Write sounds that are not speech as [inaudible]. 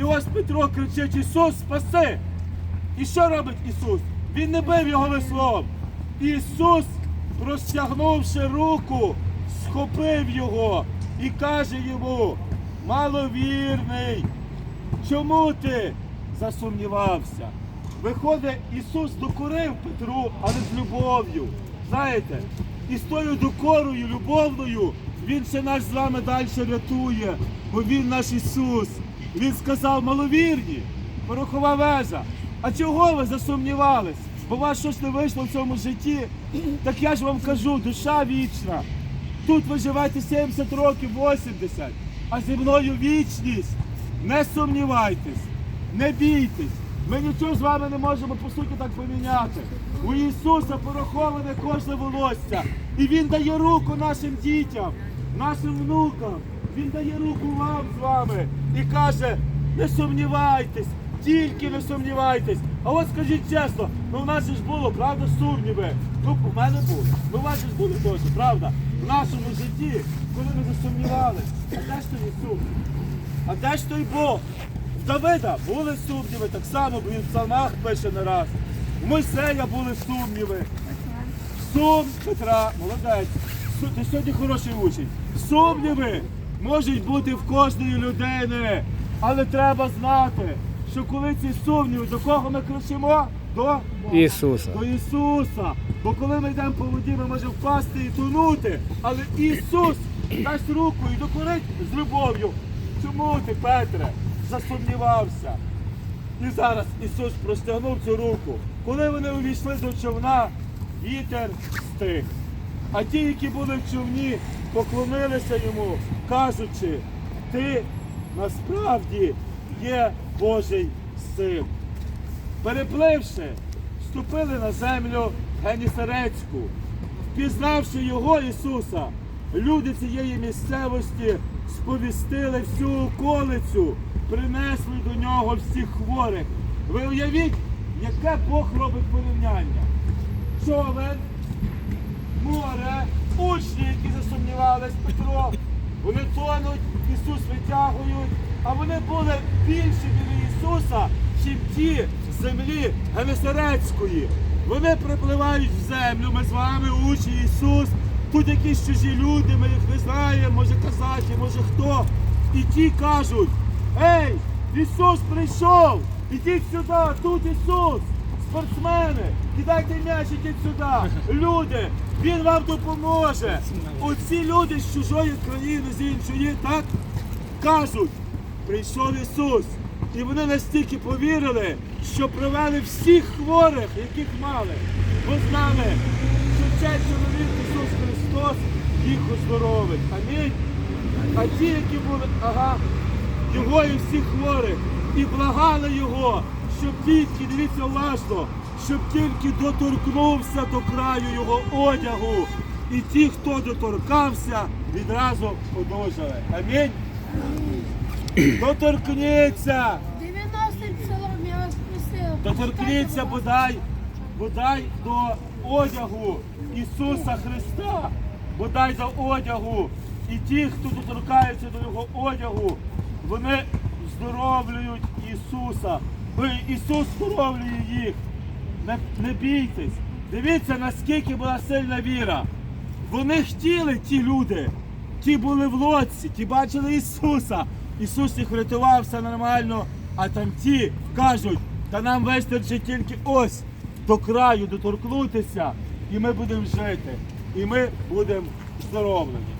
І ось Петро кричить: Ісус, спаси! І що робить Ісус? Він не бив його веслом. Ісус, простягнувши руку, схопив його і каже йому: маловірний, чому ти засумнівався? Виходить, Ісус докорив Петру, але з любов'ю. Знаєте, і з тою докорою, любовною, Він ще нас з вами далі рятує, бо Він наш Ісус. Він сказав, маловірні, порохова вежа. А чого ви засумнівались? Бо у вас щось не вийшло в цьому житті. [clears throat] Так я ж вам кажу, душа вічна. Тут ви живете 70 років, 80, а зі мною вічність. Не сумнівайтесь, не бійтесь. Ми нічого з вами не можемо по суті так поміняти. У Ісуса пораховане кожне волосся. І Він дає руку нашим дітям, нашим внукам. Він дає руку вам з вами і каже, не сумнівайтесь, тільки не сумнівайтесь. А от скажіть чесно, ну в нас ж було, правда, сумніви. Ну, у мене було. Ну, у вас ж були теж, правда? В нашому житті, коли ми засумнівались, а де ж той сумнів? А де ж той Бог? В Давида були сумніви, так само, бо він в псалмах пише не раз. В Мойсея були сумніви. Сум Петра, молодець. Ти сьогодні хороший учень. Сумніви можуть бути в кожної людини. Але треба знати, що коли ці сумніви, до кого ми кричимо? До Ісуса. до Ісуса. Бо коли ми йдемо по воді, ми можемо впасти і тонути. Але Ісус дасть руку і докорить з любов'ю. Чому ти, Петре, засумнівався? І зараз Ісус простягнув цю руку. Коли вони увійшли до човна, вітер стих. А ті, які були в човні, поклонилися йому, кажучи, ти насправді є Божий син. Перепливши, вступили на землю Генісарецьку. Впізнавши його Ісуса, люди цієї місцевості сповістили всю околицю, принесли до нього всіх хворих. Ви уявіть, яке Бог робить порівняння. Човен, море, учні, які засумнівались, Петро, вони тонуть, Ісус витягують, а вони були більші біля Ісуса, чим ті землі Генесарецької. Вони припливають в землю, ми з вами учні Ісус. Тут якісь чужі люди, ми їх не знаємо, може казаки, може хто. І ті кажуть, ей, Ісус прийшов, ідіть сюди, тут Ісус. Спортсмени, кидайте м'яч, ідіть сюди. Люди, він вам допоможе. Оці люди з чужої країни, з іншої, так кажуть, прийшов Ісус. І вони настільки повірили, що привели всіх хворих, яких мали. Бо знали, що цей чоловік Ісус Христос їх оздоровить. Амінь. А ті, які були, ага, його і всіх хворих, і благали його, щоб тільки, дивіться уважно, щоб тільки доторкнувся до краю його одягу. І ті, хто доторкався, відразу одужали. Амінь. Доторкніться, 90 псалом, я вас просив. доторкніться бодай, бодай до одягу Ісуса Христа, бодай до одягу. І ті, хто доторкається до його одягу, вони здоровлюють Ісуса. Ой, Ісус здоровлює їх. Не, не бійтесь. Дивіться, наскільки була сильна віра. Вони хотіли ті люди, ті були в лодці, ті бачили Ісуса. Ісус їх врятував, все нормально. А там ті кажуть, та нам вистачить тільки ось до краю доторкнутися, і ми будемо жити, і ми будемо здоровлені.